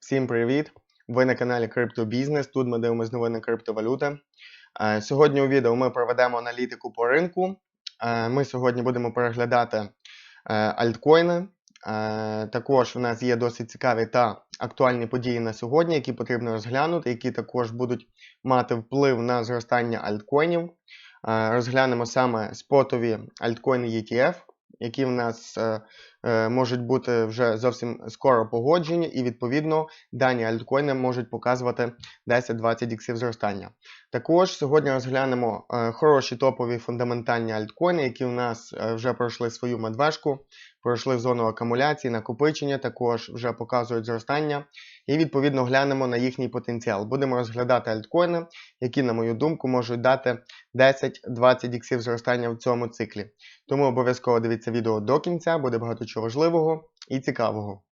Всім привіт! Ви на каналі Криптобізнес. Тут ми дивимося новини криптовалюти. Е, Сьогодні у відео ми проведемо аналітику по ринку. Е, Ми сьогодні будемо переглядати е, альткоїни. Також у нас є досить цікаві та актуальні події на сьогодні, які потрібно розглянути, які також будуть мати вплив на зростання альткоїнів. Розглянемо саме спотові альткоїни ETF, які в нас можуть бути вже зовсім скоро погоджені, і відповідно дані альткоїни можуть показувати 10-20 іксів зростання. Також сьогодні розглянемо е, хороші топові фундаментальні альткоїни, які у нас е, вже пройшли свою медвежку, пройшли зону акумуляції, накопичення, також вже показують зростання. І відповідно глянемо на їхній потенціал. Будемо розглядати альткоїни, які, на мою думку, можуть дати 10-20 іксів зростання в цьому циклі. Тому обов'язково дивіться відео до кінця, буде багато чого важливого і цікавого.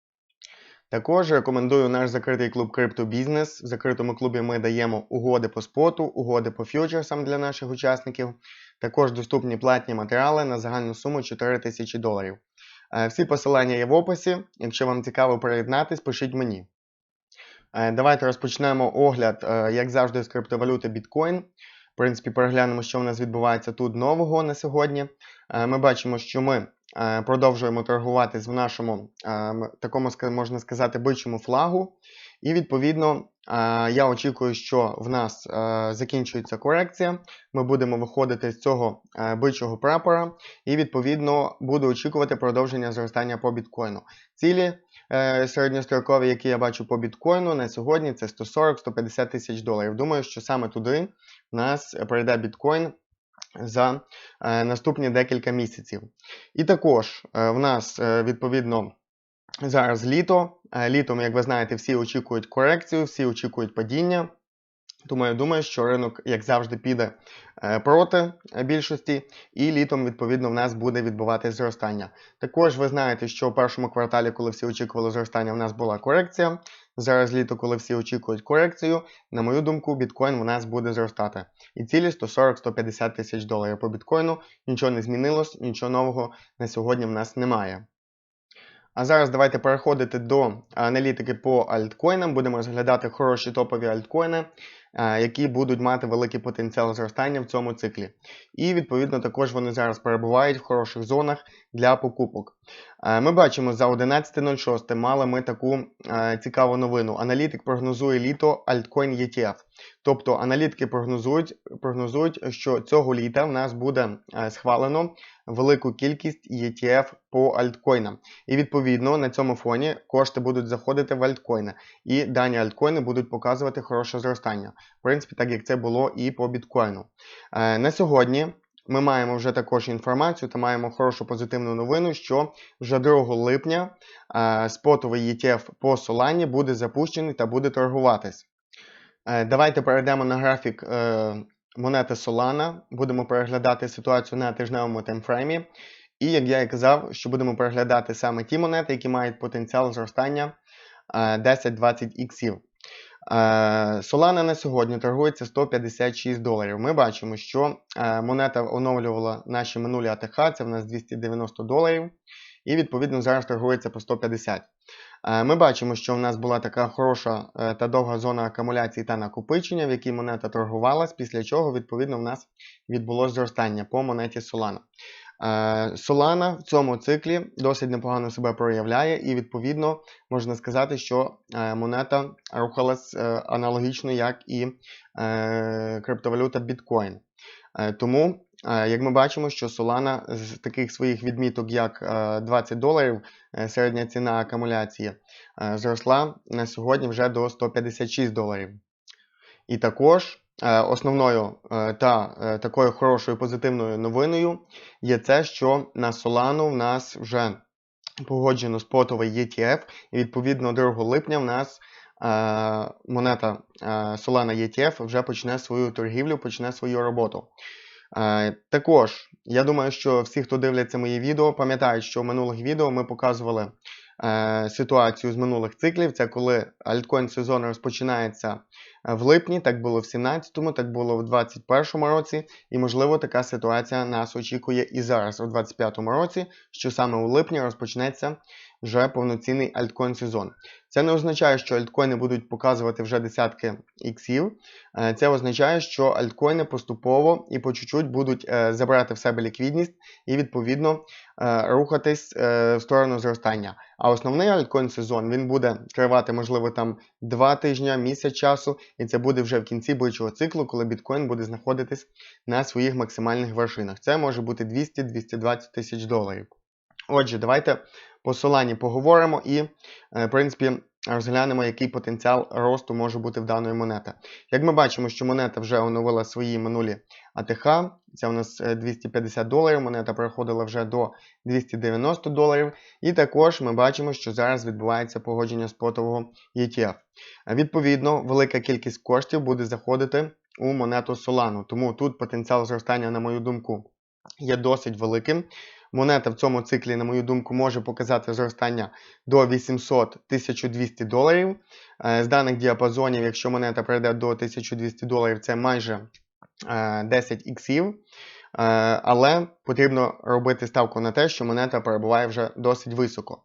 Також рекомендую наш закритий клуб Криптобізнес. В закритому клубі ми даємо угоди по споту, угоди по фьючерсам для наших учасників. Також доступні платні матеріали на загальну суму 4 тисячі доларів. Е, Всі посилання є в описі. Якщо вам цікаво приєднатись, пишіть мені. Е, Давайте розпочнемо огляд, е, як завжди, з криптовалюти Bitcoin. В принципі, переглянемо, що в нас відбувається тут нового на сьогодні. Ми бачимо, що ми продовжуємо торгуватись в нашому е, такому, можна сказати, бичому флагу. І відповідно е, я очікую, що в нас е, закінчується корекція. Ми будемо виходити з цього е, бичого прапора, і відповідно буду очікувати продовження зростання по біткоїну. Цілі е, середньострокові, які я бачу по біткоїну на сьогодні, це 140-150 тисяч доларів. Думаю, що саме туди в нас прийде біткоін за е, наступні декілька місяців. І також е, в нас е, відповідно зараз літо. Літом, як ви знаєте, всі очікують корекцію, всі очікують падіння. Тому я думаю, що ринок, як завжди, піде е, проти більшості, і літом, відповідно, в нас буде відбуватись зростання. Також ви знаєте, що в першому кварталі, коли всі очікували зростання, в нас була корекція. Зараз літо, коли всі очікують корекцію, на мою думку, біткоін в нас буде зростати. І цілі 140-150 тисяч доларів по біткоїну. Нічого не змінилось, нічого нового на сьогодні в нас немає. А зараз давайте переходити до аналітики по альткоїнам. Будемо розглядати хороші топові альткоїни, які будуть мати великий потенціал зростання в цьому циклі. І відповідно також вони зараз перебувають в хороших зонах для покупок. Ми бачимо за 11.06 мали ми таку цікаву новину. Аналітик прогнозує літо альткоін ETF. Тобто аналітики прогнозують, прогнозують, що цього літа в нас буде схвалено велику кількість ETF по альткоїнам. І відповідно на цьому фоні кошти будуть заходити в альткоїни. І дані альткоїни будуть показувати хороше зростання. В принципі, так як це було і по біткоїну. Е, На сьогодні ми маємо вже також інформацію та маємо хорошу позитивну новину, що вже 2 липня е, спотовий ETF по Solana буде запущений та буде торгуватись. Е, Давайте перейдемо на графік е, монети Solana. Будемо переглядати ситуацію на тижневому таймфреймі. І як я і казав, що будемо переглядати саме ті монети, які мають потенціал зростання е, 10-20 іксів. Е, Solana на сьогодні торгується 156 доларів. Ми бачимо, що е, монета оновлювала наші минулі АТХ, це в нас 290 доларів. І відповідно зараз торгується по 150. Е, Ми бачимо, що в нас була така хороша е, та довга зона акумуляції та накопичення, в якій монета торгувалась, після чого відповідно в нас відбулося зростання по монеті Solana. Е, Solana в цьому циклі досить непогано себе проявляє, і відповідно можна сказати, що монета рухалась аналогічно, як і криптовалюта. Е, Тому, як ми бачимо, що Solana з таких своїх відміток, як е, 20 доларів, е, середня ціна акумуляції, е, зросла на сьогодні вже до 156 доларів. І також е, основною е, та е, такою хорошою позитивною новиною є це, що на Solana в нас вже погоджено спотовий ETF, і відповідно 2 липня в нас е, монета е, Solana ETF вже почне свою торгівлю, почне свою роботу. Е, також я думаю, що всі, хто дивляться мої відео, пам'ятають, що в минулих відео ми показували е, ситуацію з минулих циклів. Це коли альткоін сезон розпочинається е, в липні, так було в 17-му, так було в 21-му році, і можливо така ситуація нас очікує і зараз, у 25-му році, що саме у липні розпочнеться вже повноцінний альткоін сезон. Це не означає, що альткоїни будуть показувати вже десятки іксів. Е, Це означає, що альткоїни поступово і по чуть-чуть будуть е, забирати в себе ліквідність і відповідно е, рухатись в сторону зростання. А основний альткоін сезон він буде тривати, можливо, там 2 тижні, місяць часу, і це буде вже в кінці бичого циклу, коли біткоін буде знаходитись на своїх максимальних вершинах. Це може бути 200-220 тисяч доларів. Отже, давайте по Солані поговоримо і, е, в принципі, розглянемо, який потенціал росту може бути в даної монети. Як ми бачимо, що монета вже оновила свої минулі АТХ, це у нас е, 250 доларів, монета переходила вже до 290 доларів. І також ми бачимо, що зараз відбувається погодження спотового ETF. Е, Відповідно, велика кількість коштів буде заходити у монету Solana, тому тут потенціал зростання, на мою думку, є досить великим. Монета в цьому циклі, на мою думку, може показати зростання до 800-1200 доларів. Е, З даних діапазонів, якщо монета прийде до 1200 доларів, це майже е, 10 іксів. Е, Але потрібно робити ставку на те, що монета перебуває вже досить високо.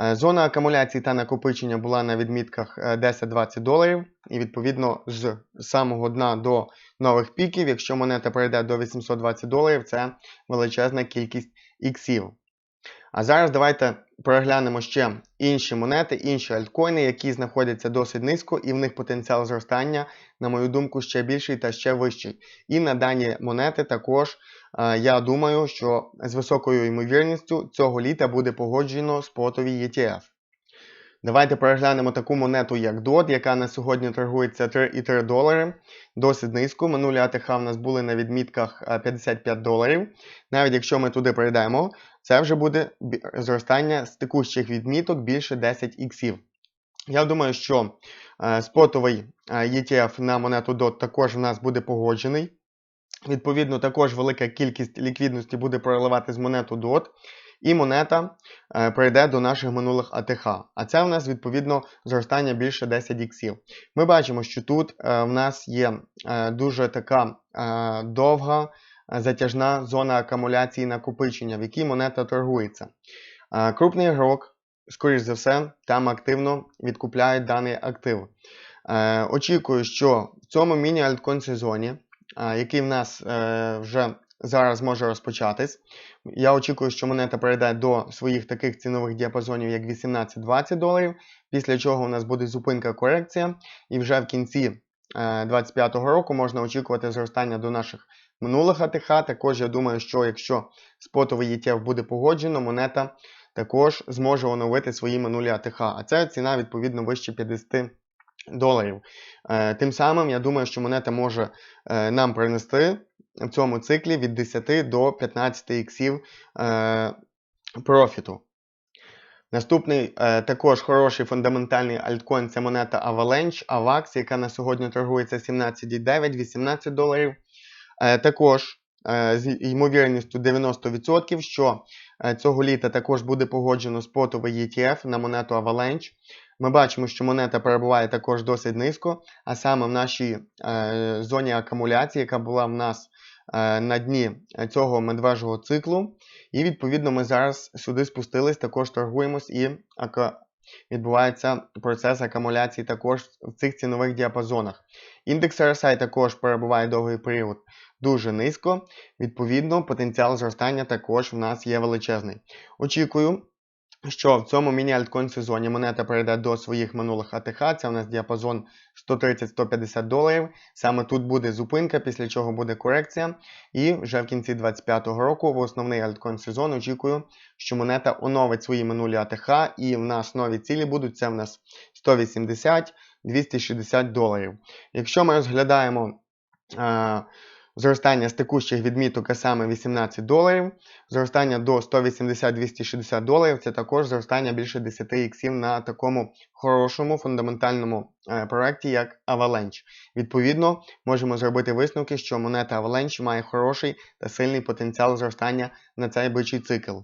Е, Зона акумуляції та накопичення була на відмітках е, 10-20 доларів, і відповідно з самого дна до нових піків, якщо монета прийде до 820 доларів, це величезна кількість іксів. А зараз давайте переглянемо ще інші монети, інші альткоїни, які знаходяться досить низько, і в них потенціал зростання, на мою думку, ще більший та ще вищий. І на дані монети також е, я думаю, що з високою ймовірністю цього літа буде погоджено спотові ETF. Давайте переглянемо таку монету, як DOT, яка на сьогодні торгується 3,3 долари. Досить низько. Минулі АТХ в нас були на відмітках е, 55 доларів. Навіть якщо ми туди прийдемо, це вже буде зростання з текущих відміток більше 10 іксів. Я думаю, що е, спотовий е, ETF на монету DOT також в нас буде погоджений. Відповідно, також велика кількість ліквідності буде проливати з монету DOT. І монета е, прийде до наших минулих АТХ. А це в нас відповідно зростання більше 10 іксів. Ми бачимо, що тут е, в нас є е, дуже така довга затяжна зона акумуляції накопичення, в якій монета торгується. Крупний ігрок, скоріш за все, там активно відкупляє даний актив. Очікую, що в цьому міні-альткоін сезоні, який в нас вже зараз може розпочатись, я очікую, що монета перейде до своїх таких цінових діапазонів, як 18-20 доларів, після чого у нас буде зупинка корекція, і вже в кінці 2025 року можна очікувати зростання до наших минулих АТХ. Також я думаю, що якщо спотовий ETF буде погоджено, монета також зможе оновити свої минулі АТХ. А це ціна відповідно вище 50 доларів. Е, Тим самим я думаю, що монета може е, нам принести в цьому циклі від 10 до 15 іксів е, профіту. Наступний е, також хороший фундаментальний альткоін це монета Avalanche, AVAX, яка на сьогодні торгується 17,9-18 доларів. Е, також е, з ймовірністю 90%, що е, цього літа також буде погоджено спотовий ETF на монету Avalanche. Ми бачимо, що монета перебуває також досить низько, а саме в нашій е, зоні акумуляції, яка була в нас е, на дні цього медвежого циклу. І відповідно ми зараз сюди спустились, також торгуємось і відбувається процес акумуляції також в цих цінових діапазонах. Індекс RSI також перебуває довгий період дуже низько. Відповідно, потенціал зростання також в нас є величезний. Очікую, що в цьому міні-альткоін сезоні монета перейде до своїх минулих АТХ. Це у нас діапазон 130-150 доларів. Саме тут буде зупинка, після чого буде корекція. І вже в кінці 2025 року, в основний альткоін сезон, очікую, що монета оновить свої минулі АТХ, і в нас нові цілі будуть. Це в нас 180-260 доларів. Якщо ми розглядаємо. Е, Зростання з текущих відміток, а саме 18 доларів, зростання до 180-260 доларів це також зростання більше 10 іксів на такому хорошому фундаментальному е, проєкті, як Avalanche. Відповідно, можемо зробити висновки, що монета Avalanche має хороший та сильний потенціал зростання на цей бичий цикл.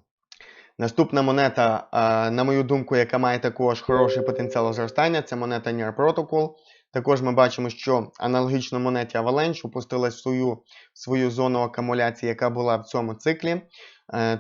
Наступна монета, е, на мою думку, яка має також хороший потенціал зростання, це монета Near Protocol. Також ми бачимо, що аналогічно монеті Avalanche опустилась в свою, свою зону акумуляції, яка була в цьому циклі. Е,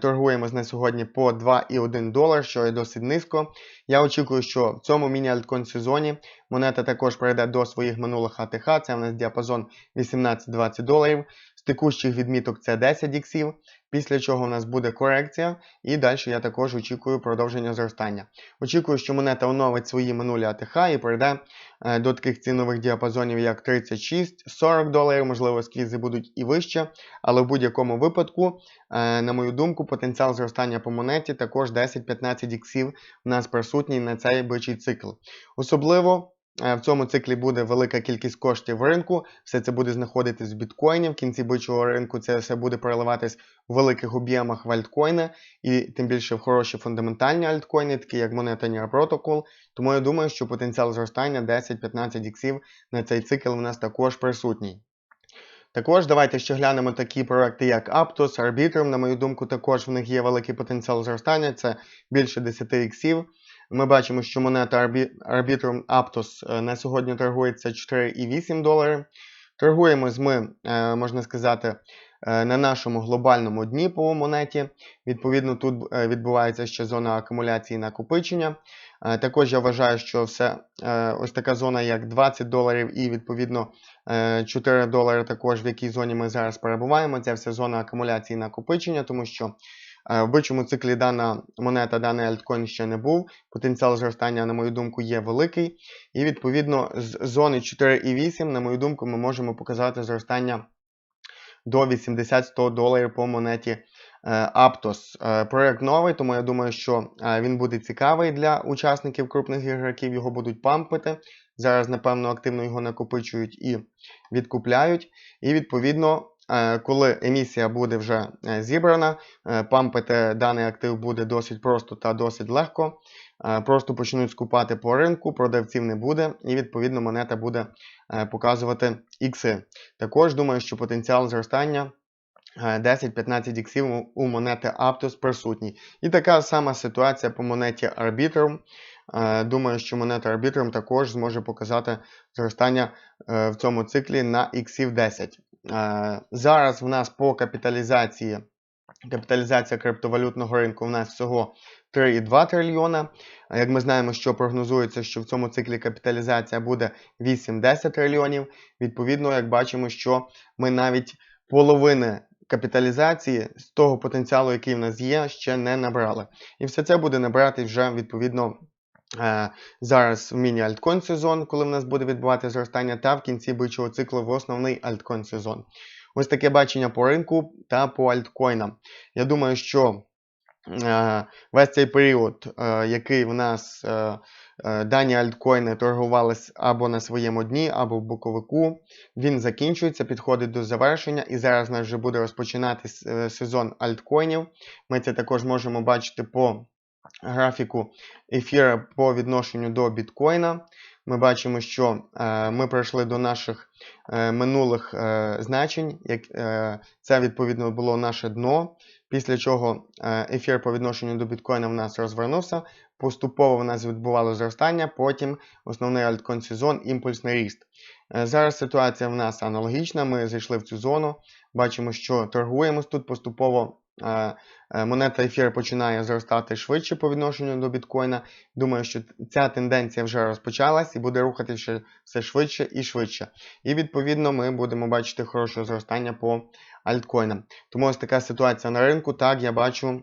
з нею сьогодні по 2,1 долар, що є досить низько. Я очікую, що в цьому міні-альткон сезоні монета також пройде до своїх минулих АТХ. Це в нас діапазон 18-20 доларів. Текущих відміток це 10 іксів, після чого у нас буде корекція, і далі я також очікую продовження зростання. Очікую, що монета оновить свої минулі АТХ і перейде е, до таких цінових діапазонів, як 36-40 доларів, можливо, сквізи будуть і вище, але в будь-якому випадку, е, на мою думку, потенціал зростання по монеті також 10-15 іксів у нас присутній на цей бичий цикл. Особливо. Е, В цьому циклі буде велика кількість коштів в ринку, все це буде знаходитись в біткоїні. В кінці бичого ринку це все буде переливатись в великих об'ємах в альткоїни, і тим більше в хороші фундаментальні альткоїни, такі як монета Near Protocol. Тому я думаю, що потенціал зростання 10-15 іксів на цей цикл у нас також присутній. Також давайте ще глянемо такі проекти, як Aptos, Arbitrum. На мою думку, також в них є великий потенціал зростання, це більше 10 іксів. Ми бачимо, що монета Arbitrum Aptos е, на сьогодні торгується 4,8 долари. Торгуємось ми, е, можна сказати, е, на нашому глобальному дні по монеті. Відповідно, тут відбувається ще зона акумуляції і накопичення. Також я вважаю, що все ось така зона, як 20 доларів, і відповідно е, 4 долари, також в якій зоні ми зараз перебуваємо. Це все зона акумуляції накопичення, тому що в бичому циклі дана монета, даний альткоін ще не був. Потенціал зростання, на мою думку, є великий. І відповідно з зони 4,8, на мою думку, ми можемо показати зростання до 80-100 доларів по монеті е, Aptos. Е, Проект новий, тому я думаю, що е, він буде цікавий для учасників крупних ігроків, його будуть пампити. Зараз, напевно, активно його накопичують і відкупляють. І відповідно, е, коли емісія буде вже е, зібрана, е, пампити даний актив буде досить просто та досить легко. Е, Просто почнуть скупати по ринку, продавців не буде, і відповідно монета буде е, показувати ікси. Також думаю, що потенціал зростання е, 10-15 іксів у- монети Aptos присутній. І така сама ситуація по монеті Arbitrum. Е, Думаю, що монета Arbitrum також зможе показати зростання е, в цьому циклі на іксів 10. Е, Зараз в нас по капіталізації, капіталізація криптовалютного ринку в нас всього 3,2 трильйона. Як ми знаємо, що прогнозується, що в цьому циклі капіталізація буде 8-10 трильйонів. Відповідно, як бачимо, що ми навіть половини капіталізації з того потенціалу, який в нас є, ще не набрали. І все це буде набрати вже відповідно. Е, Зараз в міні-альткоін сезон, коли в нас буде відбувати зростання, та в кінці бичого циклу в основний альткоін сезон. Ось таке бачення по ринку та по альткоїнам. Я думаю, що е, весь цей період, е, який в нас дані альткоїни торгувались або на своєму дні, або в боковику, він закінчується, підходить до завершення, і зараз у нас вже буде розпочинатись е, сезон альткоїнів. Ми це також можемо бачити по графіку ефіра по відношенню до біткоїна. Ми бачимо, що е, ми прийшли до наших е, минулих е, значень. Як, е, це відповідно було наше дно. Після чого е, ефір по відношенню до біткоїна в нас розвернувся. Поступово в нас відбувало зростання, потім основний альткоін сезон, імпульсний ріст. Е, зараз ситуація в нас аналогічна. Ми зайшли в цю зону. Бачимо, що торгуємось тут поступово. Е, е, Монета ефір починає зростати швидше по відношенню до біткоїна. Думаю, що ця тенденція вже розпочалась і буде рухатися все швидше і швидше. І відповідно ми будемо бачити хороше зростання по альткоїнам. Тому ось така ситуація на ринку. Так, я бачу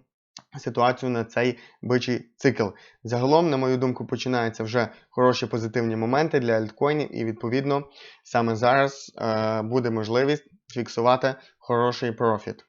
ситуацію на цей бичий цикл. Загалом, на мою думку, починаються вже хороші позитивні моменти для альткоїнів, і відповідно саме зараз е, буде можливість фіксувати хороший профіт.